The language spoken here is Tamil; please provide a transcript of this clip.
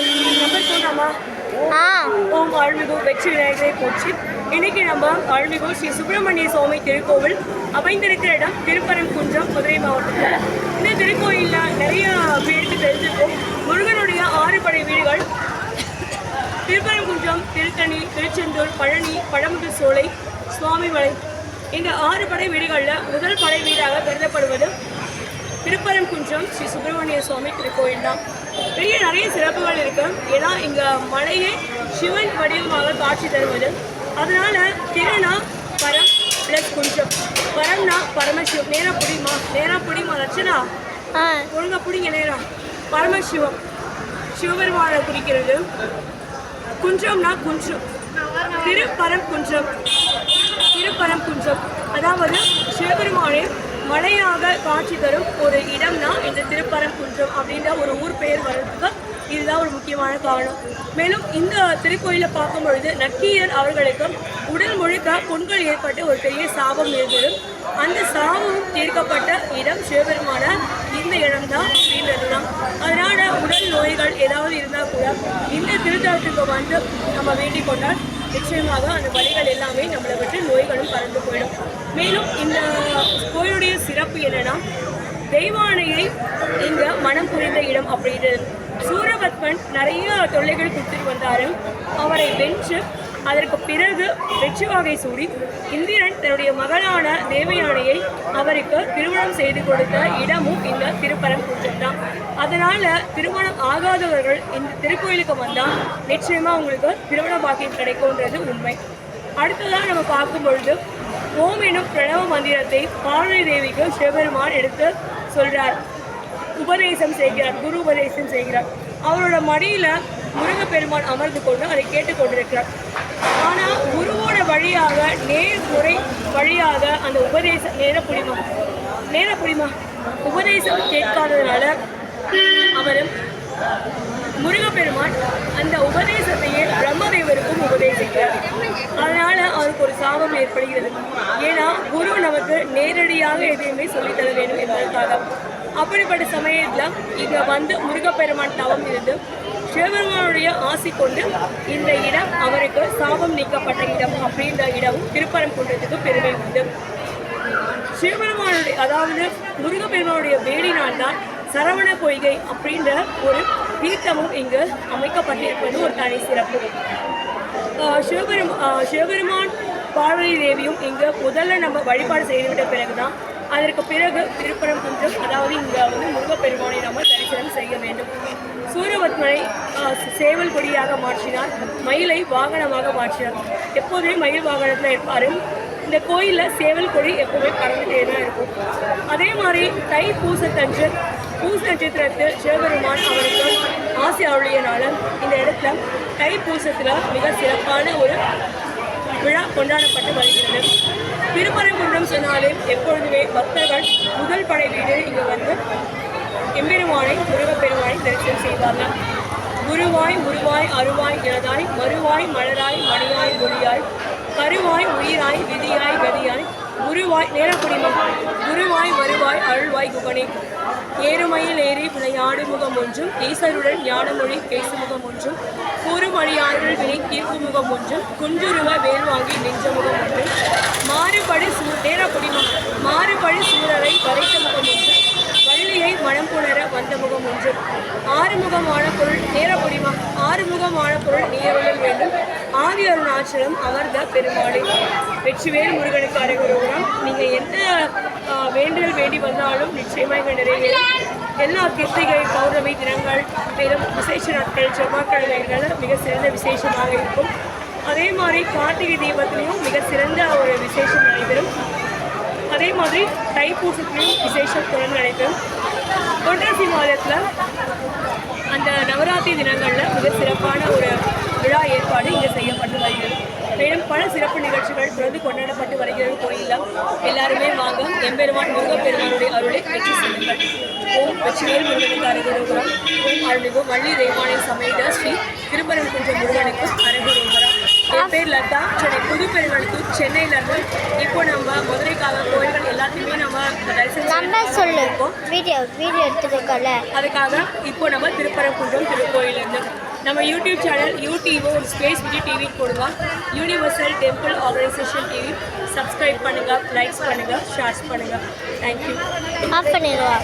நான் நம்பர் போட்டாமா ஆ. ஓம் அருள்மிகு வெற்றி விநாயகரை போற்றி. இன்னைக்கு நம்ம அருள்மிகு ஸ்ரீ சுப்பிரமணிய சுவாமி திருக்கோவில் அமைந்திருக்கிற இடம் திருப்பரங்குன்றம் மதுரை மாவட்டத்தில். இந்த திருக்கோயிலில் நிறைய பேருக்கு தெரிஞ்சிருக்கும். முருகனுடைய ஆறு படை வீடுகள். திருப்பரங்குன்றம் திருத்தணி திருச்செந்தூர் பழனி பழமுதிர் சோலை சுவாமிமலை இந்த ஆறு படை வீடுகளில் முதல் படை வீடாக கருதப்படுவது திருப்பரங்குன்றம் ஸ்ரீ சுப்பிரமணிய சுவாமி திருக்கோயில் தான். பெரிய நிறைய சிறப்புகள் இருக்கு. ஏன்னா இங்க மலையே சிவன் வடிவமாக காட்சி தருவது. அதனால திருநா பரம் பிளஸ் குன்றம். பரம்னா பரமசிவம். நேரா புடிமா நேரா புடிமா லட்சணா ஆ. ஒழுங்கா புடிங்க நேரா. பரமசிவம். சிவபெருமானை குறிக்கிறது. குன்றம்னா குன்றம். திருப்பரம் குன்றம் திருப்பரம் குன்றம் அதாவது சிவபெருமானே மலையாக காட்சி தரும் ஒரு இடம்னா இந்த திருப்பரங்குன்றம் அப்படின்ற ஒரு ஊர் பெயர் வர்றதுக்கு இதுதான் ஒரு முக்கியமான காரணம். மேலும் இந்த திருக்கோயிலை பார்க்கும் பொழுது நக்கீரர் அவர்களுக்கு உடல் முழுக்க புண்கள் ஏற்பட்டு ஒரு பெரிய சாபம் இருந்தது அந்த சாபம் தீர்க்கப்பட்ட இடம் சிவபெருமான இந்த இடம் தான் அப்படின்றது தான் அதனால் உடல் நோய்கள் ஏதாவது இருந்தால் கூட இந்த திருத்தலத்துக்கு வந்து நம்ம வேண்டிக் கொண்டால் நிச்சயமாக அந்த வழிகள் எல்லாமே நம்மளை விட்டு நோய்களும் பறந்து போயிடும். மேலும் இந்த கோயிலுடைய சிறப்பு என்னன்னா தெய்வானையை இந்த மனம் புரிந்த இடம் அப்படின்னு சூரபத்மன் நிறைய தொல்லைகள் கொடுத்துட்டு வந்தாரு. அவரை வென்று அதற்கு பிறகு வெற்றி வகை சூடி இந்திரன் தன்னுடைய மகளான தேவயானையை அவருக்கு திருமணம் செய்து கொடுத்த இடமும் இந்த திருப்பரங்குன்றம் தான் அதனால திருமணம் ஆகாதவர்கள் இந்த திருக்கோயிலுக்கு வந்தால் நிச்சயமா உங்களுக்கு திருமண பாக்கியம் கிடைக்கும்ன்றது உண்மை. அடுத்ததாக நம்ம பார்க்கும் பொழுது ஓம் எனும் பிரணவ மந்திரத்தை பார்வதி தேவிக்கு சிவபெருமான் எடுத்து சொல்றார். உபதேசம் செய்கிறார் குரு உபதேசம் செய்கிறார். அவரோட மடியில முருகப்பெருமான் அமர்ந்து கொண்டு அதை கேட்டுக்கொண்டிருக்கிறார் ஆனால் குருவோட வழியாக நேர்முறை வழியாக அந்த உபதேசம் நேர புரியுமா நேர புரியுமா உபதேசம் கேட்காததுனால அவரும் முருகப்பெருமான் அந்த உபதேசத்தையே பிரம்மதேவருக்கும் உபதேசிக்கிறார். அதனால அவருக்கு ஒரு சாபம் ஏற்படுகிறது. ஏன்னா குரு நமக்கு நேரடியாக எதையுமே சொல்லித் தர வேண்டும் என்பதற்காக. அப்படிப்பட்ட சமயத்தில் இங்க வந்து முருகப்பெருமான் தவம் இருந்து சிவபெருமானுடைய ஆசி கொண்டு இந்த இடம் அவருக்கு சாபம் நீக்கப்பட்ட இடம் அப்படின்ற இடமும் திருப்பரங்குன்றத்துக்கு பெருமை உண்டு. சிவபெருமானுடைய அதாவது முருகப்பெருமானுடைய வேடினால் தான் சரவண பொய்கை அப்படின்ற ஒரு தீர்த்தமும் இங்கு அமைக்கப்பட்டிருப்பது ஒரு தனி சிறப்பு. சிவபெரும் சிவபெருமா சிவபெருமான் பார்வதி தேவியும் இங்கு முதல்ல நம்ம வழிபாடு செய்துவிட்ட பிறகுதான் அதற்கு பிறகு திருப்பரங்குன்றம் அதாவது இங்கே வந்து முருகப்பெருமானை நம்ம தரிசனம் செய்ய வேண்டும். சூரியவத்மனை சேவல் கொடியாக மாற்றினார். மயிலை வாகனமாக மாற்றினார். எப்போதுமே மயில் வாகனத்தில் இருப்பார். இந்த கோயிலில் சேவல் கொடி எப்போவுமே பறந்துட்டே தான் இருக்கும். அதே மாதிரி தை பூசத்தன்று பூச நட்சத்திரத்தில் சிவபெருமான் அவருக்கு ஆசை அருளியனால இந்த இடத்துல தை பூசத்தில் மிக சிறப்பான ஒரு விழா கொண்டாடப்பட்டு வருகிறது. திருப்பரங்குன்றம் சொன்னாலே எப்பொழுதுமே பக்தர்கள் முதல் படை வீடு இங்கே வந்து எம்பெருமானை முருகப்பெருமானை தரிசனம் செய்வார்கள். குருவாய் உருவாய் அருவாய் எனதாய் மறுவாய் மலராய் மணியாய் மொழியாய் கருவாய் உயிராய் விதியாய் கதியாய் குருவாய் நேரக்குடிமம் குருவாய் வருவாய் அருள்வாய் குகனே. ஏறுமையில் ஏறி விளையாடு முகம் ஒன்றும். ஈசருடன் ஞானமொழி பேசுமுகம் ஒன்றும். கூறுமொழியாளர்கள் வினை தீர்க்கும் முகம் ஒன்றும். குன்றுருவ வேல் வாங்கி நெஞ்ச முகம் ஒன்றும். மாறுபடு சூ நேரக்குடிமம் மாறுபடு சூழலை வரைத்த முகம் ஒன்றும் வள்ளியை மனம் புணர வந்த முகம் ஒன்றும் ஆறுமுகமான பொருள் நேரப்படிமா ஆறுமுகமான பொருள் நீரொழில் வேண்டும். அருணாச்சலம் அமர்ந்த பெருமாளே வெற்றிவேல் முருகனுக்கு அரைகுறோம் நீங்கள் எந்த வேண்டுதல் வேண்டி வந்தாலும் நிச்சயமாக இங்கே நிறைவேறும் எல்லா கிருத்திகை பௌர்ணமி தினங்கள் மேலும் விசேஷ நாட்கள் செவ்வாய்க்கிழமைகள் மிக சிறந்த விசேஷமாக இருக்கும். அதே மாதிரி கார்த்திகை தீபத்திலையும் மிக சிறந்த ஒரு விசேஷம் நடைபெறும். அதே மாதிரி தைப்பூசத்திலையும் விசேஷம் திறன் நடைபெறும். புரட்டாசி மாதத்தில் அந்த நவராத்திரி தினங்களில் மிக சிறப்பான ஒரு விழா ஏற்பாடு இங்கே செய்யப்படும் மேலும் பல சிறப்பு நிகழ்ச்சிகள் தொடர்ந்து கொண்டாடப்பட்டு வருகிறது. கோயிலில் எல்லாருமே வாங்க எம்பெருமான் முருகப்பெருமானுடைய அருளை பெற்று செல்லுங்கள். ஓம் வெற்றிவேல் முருகனுக்கு அரகுரோகரம் ஓம் அருள்மிகு வள்ளி தெய்வானை சமேத ஸ்ரீ திருப்பரங்குன்ற முருகனுக்கு அரகுரோகரம் என் பேர் லதா. சென்னை புது பெருங்கலத்தூர் சென்னையிலேருந்து இப்போ நம்ம மதுரைக்காக கோயில்கள் எல்லாத்தையுமே நம்ம தரிசனம் நம்ம சொல்லு இருக்கோம் வீடியோ வீடியோ எடுத்துருக்கல அதுக்காக இப்போ நம்ம திருப்பரங்குன்றம் திருக்கோயிலேருந்து நம்ம யூடியூப் சேனல் யூடியூபோ ஒரு ஸ்பேஸ் விஜய் டிவி போடுவோம் universal temple organisation TV subscribe பண்ணுங்கள் லைக்ஸ் பண்ணுங்கள் ஷேர்ஸ் பண்ணுங்கள் தேங்க்யூ ஆஃப் பண்ணிடுவா